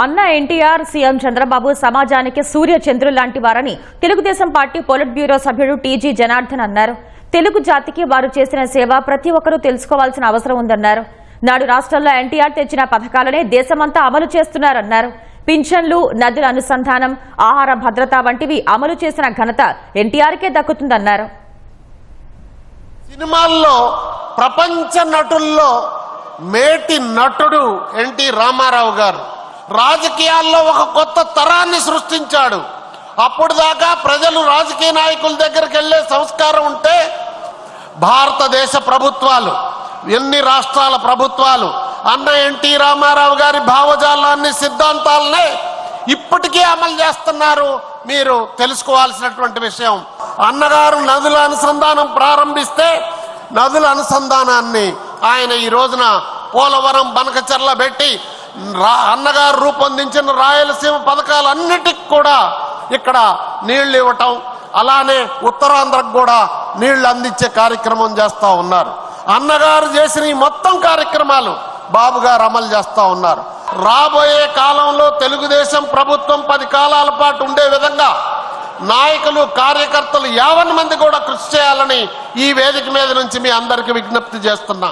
అన్న ఎన్టీఆర్ సీఎం చంద్రబాబు సమాజానికి సూర్య చంద్రులు లాంటి వారని తెలుగుదేశం పార్టీ పొలిట్ బ్యూరో సభ్యుడు టీజీ జనార్దన్ అన్నారు. తెలుగు జాతికి వారు చేసిన సేవ ప్రతి ఒక్కరూ తెలుసుకోవాల్సిన అవసరం ఉందన్నారు. నాడు రాష్ట్రంలో ఎన్టీఆర్ తెచ్చిన పథకాలనే దేశమంతా అమలు చేస్తున్నారన్నారు. పింఛన్లు నదుల అనుసంధానం ఆహార భద్రత వంటివి అమలు చేసిన ఘనత ఎన్టీఆర్కే దక్కుతుందన్నారు. సినిమాల్లో ప్రపంచ నటుల్లో మేటి నటుడు ఎన్టీ రామారావు గారు. రాజకీయాల్లో ఒక కొత్త తరాన్ని సృష్టించాడు. అప్పుడు దాకా ప్రజలు రాజకీయ నాయకుల దగ్గరికి వెళ్ళే సంస్కారం ఉంటే భారతదేశ ప్రభుత్వాలు ఎన్ని రాష్ట్రాల ప్రభుత్వాలు అన్న ఎన్టీ రామారావు గారి భావజాలాన్ని సిద్ధాంతాలనే ఇప్పటికే అమలు చేస్తున్నారు. మీరు తెలుసుకోవాల్సినటువంటి విషయం అన్నగారు నదుల అనుసంధానం ప్రారంభిస్తే నదుల అనుసంధానాన్ని ఆయన ఈ రోజున పోలవరం బనకచర్ల పెట్టి రా అన్నగారు రూపొందించిన రాయలసీమ పథకాలన్నిటికి కూడా ఇక్కడ నీళ్ళు ఇవ్వటం అలానే ఉత్తరాంధ్రకు కూడా నీళ్ళు అందించే కార్యక్రమం చేస్తూ ఉన్నారు. అన్నగారు చేసిన ఈ మొత్తం కార్యక్రమాలు బాబు గారు అమలు చేస్తూ ఉన్నారు. రాబోయే కాలంలో తెలుగుదేశం ప్రభుత్వం పది కాలాల పాటు ఉండే విధంగా నాయకులు కార్యకర్తలు యావన్ మంది కూడా కృషి చేయాలని ఈ వేదిక మీద నుంచి మీ అందరికీ విజ్ఞప్తి చేస్తున్నా.